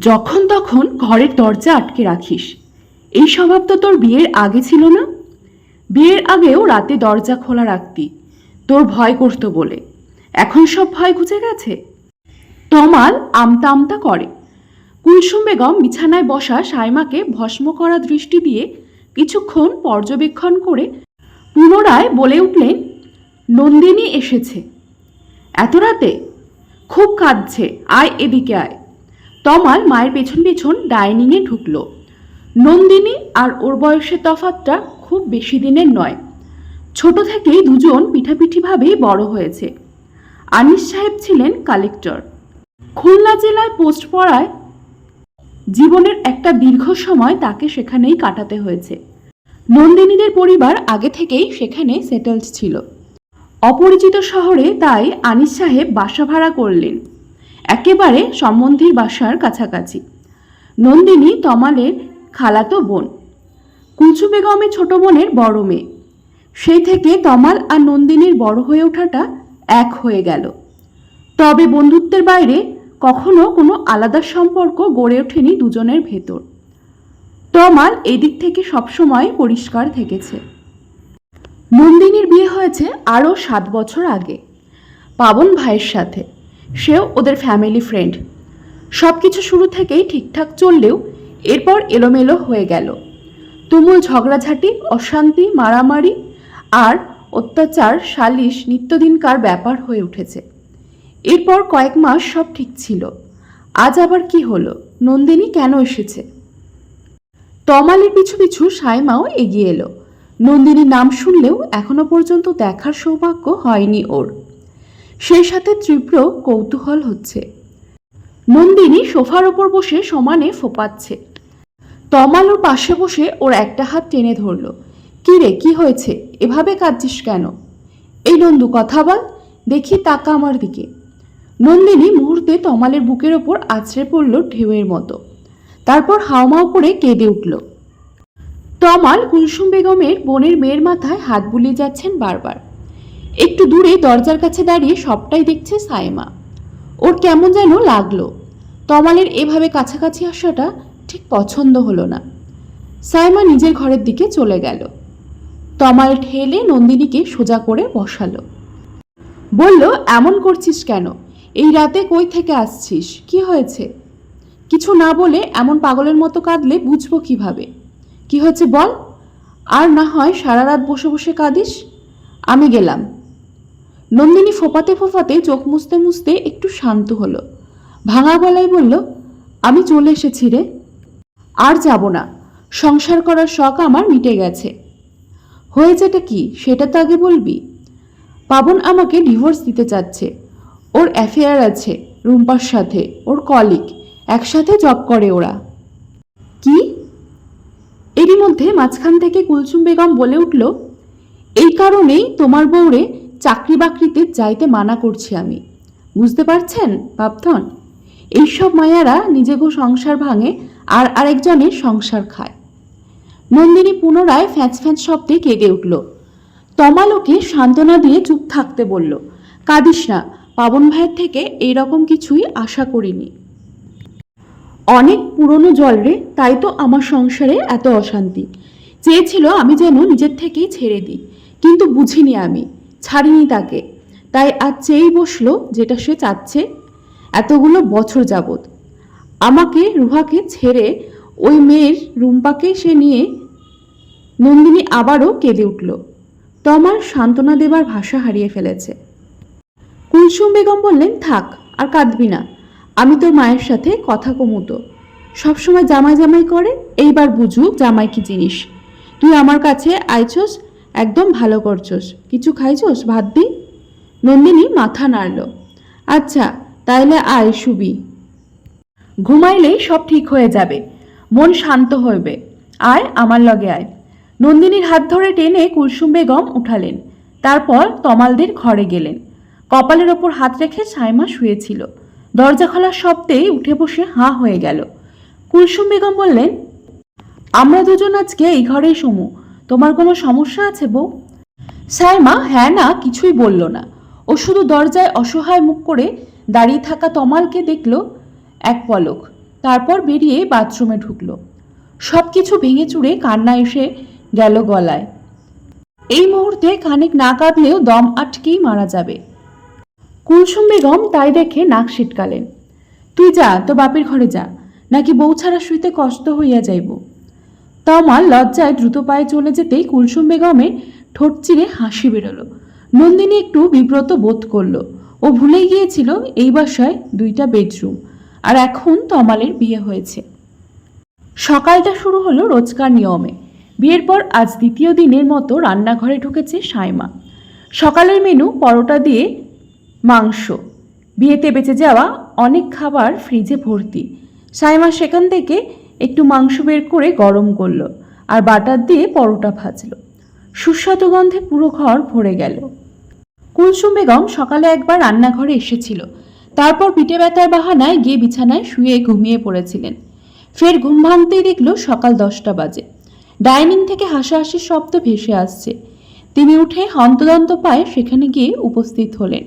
যখন তখন ঘরের দরজা আটকে রাখিস। এই স্বভাব তো তোর বিয়ের আগে ছিল না? বিয়ের আগেও রাতে দরজা খোলা রাখতি। তোর ভয় করতো বলে। এখন সব ভয় ঘুচে গেছে। তমাল আমতা আমতা করে। কুলসুম বেগম বিছানায় বসা সাইমাকে ভস্ম করা দৃষ্টি দিয়ে কিছুক্ষণ পর্যবেক্ষণ করে পুনরায় বলে উঠলেন, নন্দিনী এসেছে। এত রাতে? খুব কাঁদছে। আয় এদিকে আয়। তমাল মায়ের পেছন পেছন ডাইনিংয়ে ঢুকলো। নন্দিনী আর ওর বয়সের তফাতটা খুব বেশি দিনের নয়। ছোট থেকেই দুজন পিঠাপিঠিভাবেই বড় হয়েছে। আনিস সাহেব ছিলেন কালেক্টর। খুলনা জেলায় পোস্ট পড়ায় জীবনের একটা দীর্ঘ সময় তাকে সেখানেই কাটাতে হয়েছে। নন্দিনীদের পরিবার আগে থেকেই সেখানে সেটেলড ছিল। অপরিচিত শহরে তাই আনিস সাহেব বাসা ভাড়া করলেন। একেবারে সম্বন্ধীর বাসার কাছাকাছি। নন্দিনী তমালের খালাতো বোন কুলসু বেগমের ছোট বোনের বড় মেয়ে। সেই থেকে তমাল আর নন্দিনীর বড় হয়ে ওঠাটা এক হয়ে গেল। তবে বন্ধুত্বের বাইরে কখনো কোনো আলাদা সম্পর্ক গড়ে ওঠেনি দুজনের ভেতর। তমাল এদিক দিক থেকে সবসময় পরিষ্কার থেকেছে। নন্দিনীর বিয়ে হয়েছে আরও সাত বছর আগে, পাবন ভাইয়ের সাথে। সেও ওদের ফ্যামিলি ফ্রেন্ড সব কিছু শুরু থেকেই ঠিকঠাক চললেও এরপর এলোমেলো হয়ে গেল। তুমুল ঝগড়াঝাটি, অশান্তি, মারামারি আর অত্যাচার, সালিশ, নিত্যদিনকার ব্যাপার হয়ে উঠেছে। এরপর কয়েক মাস সব ঠিক ছিল। আজ আবার কি হলো? নন্দিনী কেন এসেছে? তমালের পিছু পিছু সাইমাও এগিয়ে এলো। নন্দিনীর নাম শুনলেও এখনও পর্যন্ত দেখার সৌভাগ্য হয়নি ওর। সেই সাথে তীব্র কৌতূহল হচ্ছে। নন্দিনী সোফার ওপর বসে সমানে ফোপাচ্ছে। তমাল ওর পাশে বসে ওর একটা হাত টেনে ধরলো। কি রে, কি হয়েছে? এভাবে কাঁদছিস কেন? এই নন্দু, কথা বল, দেখি তাকা আমার দিকে। নন্দিনী মুহূর্তে তমালের বুকের ওপর আছড়ে পড়ল ঢেউয়ের মতো। তারপর হাওমাও করে কেঁদে উঠল। তমাল কুলসুম বেগমের বোনের মেয়ের মাথায় হাত বুলিয়ে যাচ্ছেন বারবার। একটু দূরে দরজার কাছে দাঁড়িয়ে সবটাই দেখছে সাইমা ওর কেমন যেন লাগল। তমালের এভাবে কাছাকাছি আসাটা ঠিক পছন্দ হলো না। সাইমা নিজের ঘরের দিকে চলে গেল। তমাল ঠেলে নন্দিনীকে সোজা করে বসালো। বলল, এমন করছিস কেন? এই রাতে কই থেকে আসছিস? কি হয়েছে? কিছু না বলে এমন পাগলের মতো কাঁদলে বুঝব কীভাবে? কি হয়েছে বল? আর না হয় সারা রাত বসে বসে কাঁদিস? আমি গেলাম। নন্দিনী ফোপাতে ফোপাতে চোখ মুছতে মুছতে একটু শান্ত হলো। ভাঙা গলায় বলল, আমি চলে এসেছি রে। আর যাব না। সংসার করার শখ আমার মিটে গেছে। হয়েছেটা কি, সেটা তো আগে বলবি? পাবন আমাকে ডিভোর্স দিতে চাচ্ছে। ওর অ্যাফেয়ার আছে, রুম্পার সাথে, ওর কলিগ, একসাথে জব করে ওরা। কি? এরই মধ্যে মাঝখান থেকে কুলসুম বেগম বলে উঠল, এই কারণেই তোমার বউরে চাকরি বাকরিতে যাইতে মানা করছি আমি। বুঝতে পারছেন, বাপধন? এইসব মায়ারা নিজেগো সংসার ভাঙে আর আরেকজনের সংসার খায়। নন্দিনী পুনরায় ফ্যাঁচ ফ্যাঁচ শব্দে কেঁদে উঠল। তমালোকে সান্ত্বনা দিয়ে চুপ থাকতে বলল, কাঁদিস না, পাবন ভাইয়ের থেকে এইরকম কিছুই আশা করিনি। অনেক পুরনো জল রে, তাই তো আমার সংসারে এত অশান্তি। চেয়েছিল আমি যেন নিজের থেকেই ছেড়ে দিই, কিন্তু বুঝিনি আমি। ছাড়িনি তাকে। তাই আজ চেয়েই বসল যেটা সে চাচ্ছে এতগুলো বছর যাবত আমাকে রুহাকে ছেড়ে ওই মেয়ের রুম্পাকে সে নিয়ে নন্দিনী আবারও কেঁদে উঠল। তমার সান্ত্বনা দেবার ভাষা হারিয়ে ফেলেছে। কুলসুম বেগম বললেন, থাক, আর কাঁদবি না। আমি তোর মায়ের সাথে কথা কমুতো সবসময় জামাই জামাই করে, এইবার বুঝুক জামাই কি জিনিস। তুই আমার কাছে আইছস একদম ভালো করছস। কিছু খাইছস? ভাত দি? নন্দিনী মাথা নাড়ল। আচ্ছা তাইলে আয় শুবি ঘুমাইলেই সব ঠিক হয়ে যাবে। মন শান্ত হইবে। আয়, আমার লগে আয়। নন্দিনীর হাত ধরে টেনে কুলসুম বেগম উঠালেন। তারপর তমালদের ঘরে গেলেন। কপালের ওপর হাত রেখে সাইমা শুয়েছিল। দরজা খোলার শব্দেই উঠে বসে হাঁ হয়ে গেল। কুলসুম বেগম বললেন, আমরা দুজন আজকে এই ঘরেই সমু। তোমার কোনো সমস্যা আছে বউ? সাইমা হ্যাঁ না, কিছুই বলল না। ও শুধু দরজায় অসহায় মুখ করে দাঁড়িয়ে থাকা তমালকে দেখল এক পলক, তারপর বেরিয়ে বাথরুমে ঢুকল। সব কিছু ভেঙে চুড়ে কান্না এসে গেল গলায়। এই মুহূর্তে খানিক না কাঁদলেও দম আটকেই মারা যাবে। কুলসুম বেগম তাই দেখে নাক সিটকালেন তুই যা তো বাপের ঘরে যা, নাকি বউ ছাড়া শুইতে কষ্ট হইয়া যাইব? তমাল লজ্জায় দ্রুত পায়ে চলে যেতেই কুলসুম বেগমের ঠোঁট চিরে হাসি বেরোলো। নন্দিনী একটু বিব্রত বোধ করল। ও ভুলেই গিয়েছিল এই বাসায় দুইটা বেডরুম। আর এখন তমালের বিয়ে হয়েছে। সকালটা শুরু হলো রোজকার নিয়মে। বিয়ের পর আজ দ্বিতীয় দিনের মতো রান্নাঘরে ঢুকেছে সাইমা। সকালের মেনু পরোটা দিয়ে মাংস। বিয়েতে বেঁচে যাওয়া অনেক খাবার ফ্রিজে ভর্তি। সাইমা সেখান থেকে একটু মাংস বের করে গরম করল আর বাটার দিয়ে পরোটা ভাজলো। সুস্বাদু গন্ধে পুরো ঘর ভরে গেল। কুলসুম বেগম সকালে একবার রান্নাঘরে এসেছিল। তারপর পিঠে ব্যথার বাহানায় গিয়ে বিছানায় শুয়ে ঘুমিয়ে পড়েছিলেন। ফের ঘুম ভাঙতেই দেখল সকাল দশটা বাজে। ডাইনিং থেকে হাসাহাসির শব্দ ভেসে আসছে। তিনি উঠে হন্তদন্ত পায়ে সেখানে গিয়ে উপস্থিত হলেন।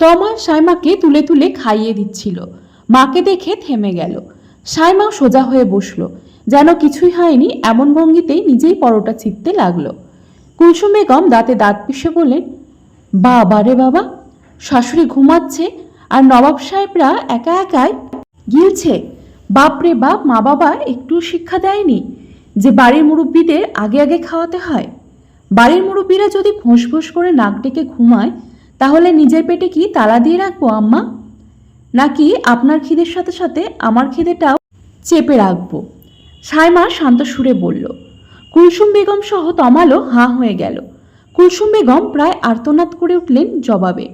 তমা সাইমাকে তুলে তুলে খাইয়ে দিচ্ছিল। মাকে দেখে থেমে গেল। সাইমাও সোজা হয়ে বসল। যেন কিছুই হয়নি, এমন ভঙ্গিতেই নিজেই পরোটা চিপতে লাগল। কুলসুম বেগম দাঁতে দাঁত পিষে বললেন, বাবা রে বাবা, শাশুড়ি ঘুমাচ্ছে আর নবাব সাহেবরা একা একাই গিলছে। বাপরে বাপ, মা বাবা একটু শিক্ষা দেয়নি যে বাড়ির মুরব্বীদের আগে আগে খাওয়াতে হয়। বাড়ির মুরব্বীরা যদি ফোঁস ফোঁস করে নাক ডেকে ঘুমায়, তাহলে নিজের পেটে কি তালা দিয়ে রাখব আম্মা? নাকি আপনার খিদের সাথে সাথে আমার খিদেটাও চেপে রাখব। সাইমা শান্ত সুরে বলল, কুলসুম বেগম সহ তমালও হাঁ হয়ে গেল। কুলসুম বেগম প্রায় আর্তনাদ করে উঠলেন জবাবে।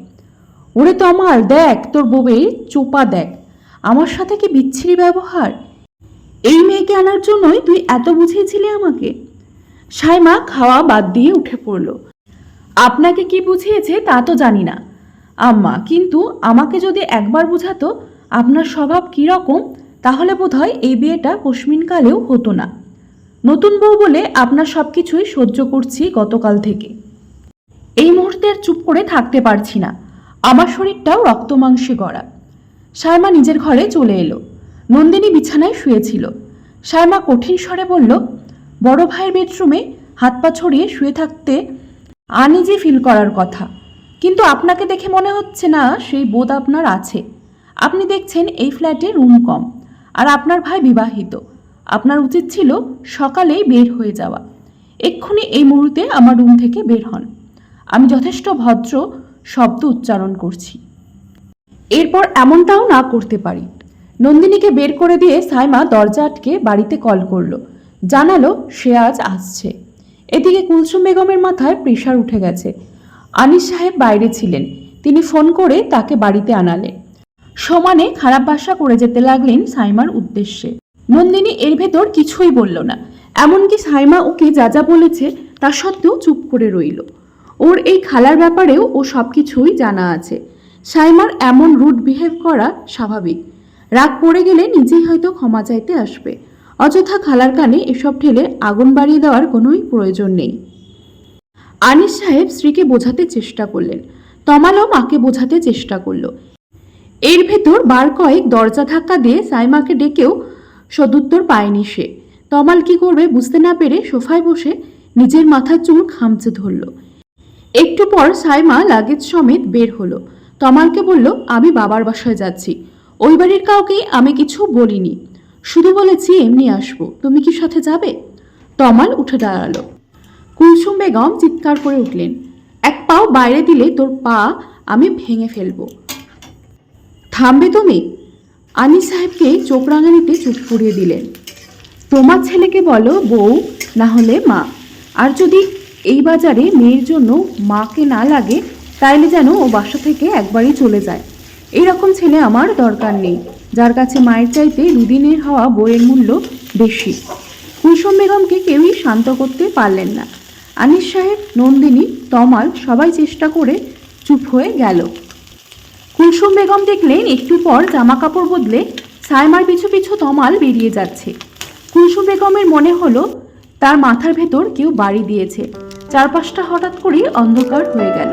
ওরে তমাল, দেখ, তোর বউয়ের চোপা দেখ। আমার সাথে কি বিচ্ছিরি ব্যবহার? এই মেয়েকে আনার জন্যই তুই এত বুঝিয়েছিলি আমাকে? সাইমা খাওয়া বাদ দিয়ে উঠে পড়ল। আপনাকে কি বুঝিয়েছে তা তো জানি না। আম্মা, কিন্তু আমাকে যদি একবার বুঝাতো, আপনার স্বভাব কী রকম তাহলে বোধহয় এই বিয়েটা কালেও হতো না। নতুন বউ বলে আপনার সব কিছুই সহ্য করছি গতকাল থেকে। এই মুহূর্তে আর চুপ করে থাকতে পারছি না। আমার শরীরটাও রক্তমাংসে গড়া। সায়মা নিজের ঘরে চলে এলো। নন্দিনী বিছানায় শুয়েছিল। সায়মা কঠিন স্বরে বলল, বড় ভাইয়ের বেডরুমে হাত পা ছড়িয়ে শুয়ে থাকতে আনইজি ফিল করার কথা। কিন্তু আপনাকে দেখে মনে হচ্ছে না সেই বোধ আপনার আছে। আপনি দেখছেন এই ফ্ল্যাটে রুম কম। আর আপনার ভাই বিবাহিত। আপনার উচিত ছিল সকালেই বের হয়ে যাওয়া। এক্ষুনি এই মুহূর্তে আমার রুম থেকে বের হন। আমি যথেষ্ট ভদ্র শব্দ উচ্চারণ করছি। এরপর এমনটাও না করতে পারি। নন্দিনীকে বের করে দিয়ে সাইমা দরজা আটকে বাড়িতে কল করল। জানালো সে আজ আসছে। এদিকে কুলসুম বেগমের মাথায় প্রেশার উঠে গেছে। আনিস সাহেব বাইরে ছিলেন। তিনি ফোন করে তাকে বাড়িতে আনালেন। সমানে খারাপ ভাষা করে যেতে লাগলেন সাইমার উদ্দেশ্যে। নন্দিনী এর ভেতর কিছুই বলল না। এমনকি সাইমা ওকে যা যা বলেছে তা সত্ত্বেও চুপ করে রইল। ওর এই খালার ব্যাপারেও ও সব কিছুই জানা আছে। সাইমার এমন রুট বিহেভ করা স্বাভাবিক। রাগ পড়ে গেলে নিজেই হয়তো ক্ষমা চাইতে আসবে। অযথা খালার কানে এসব ঠেলে আগুন বাড়িয়ে দেওয়ার কোনোই প্রয়োজন নেই। আনিস সাহেব স্ত্রীকে বোঝাতে চেষ্টা করলেন। তমালও মাকে বোঝাতে চেষ্টা করল। এর ভেতর বার কয়েক দরজা ধাক্কা দিয়ে সাইমাকে ডেকেও সদুত্তর পায়নি সে। তমাল কি করবে বুঝতে না পেরে সোফায় বসে নিজের মাথার চুল খামচে ধরল। একটু পর সাইমা লাগেজ সমেত বের হলো। তমালকে বলল, আমি বাবার বাসায় যাচ্ছি। ওই বাড়ির কাউকেই আমি কিছু বলিনি। শুধু বলেছি এমনি আসব। তুমি কি সাথে যাবে? তমাল উঠে দাঁড়াল। কুলসুম বেগম চিৎকার করে উঠলেন, এক পাও বাইরে দিলে তোর পা আমি ভেঙে ফেলব। থামবে তুমি? আনি সাহেবকে চোখ রাঙানিতে চুপ করিয়ে দিলেন তোমার ছেলেকে বলো, বউ, না হলে মা। আর যদি এই বাজারে মেয়ের জন্য মাকে না লাগে, তাইলে যেন ও বাসা থেকে একবারই চলে যায়। এইরকম ছেলে আমার দরকার নেই। যার কাছে মায়ের চাইতে দুদিনের হওয়া বইয়ের মূল্য বেশি। কুলসুম বেগমকে কেউই শান্ত করতে পারলেন না। আনিস সাহেব, নন্দিনী, তমাল সবাই চেষ্টা করে চুপ হয়ে গেল। কুলসুম বেগম দেখলেন একটু পর জামা কাপড় বদলে সাইমার পিছু পিছু তমাল বেরিয়ে যাচ্ছে। কুলসুম বেগমের মনে হলো, তার মাথার ভেতর কেউ বাড়ি দিয়েছে। চারপাশটা হঠাৎ করেই অন্ধকার হয়ে গেল।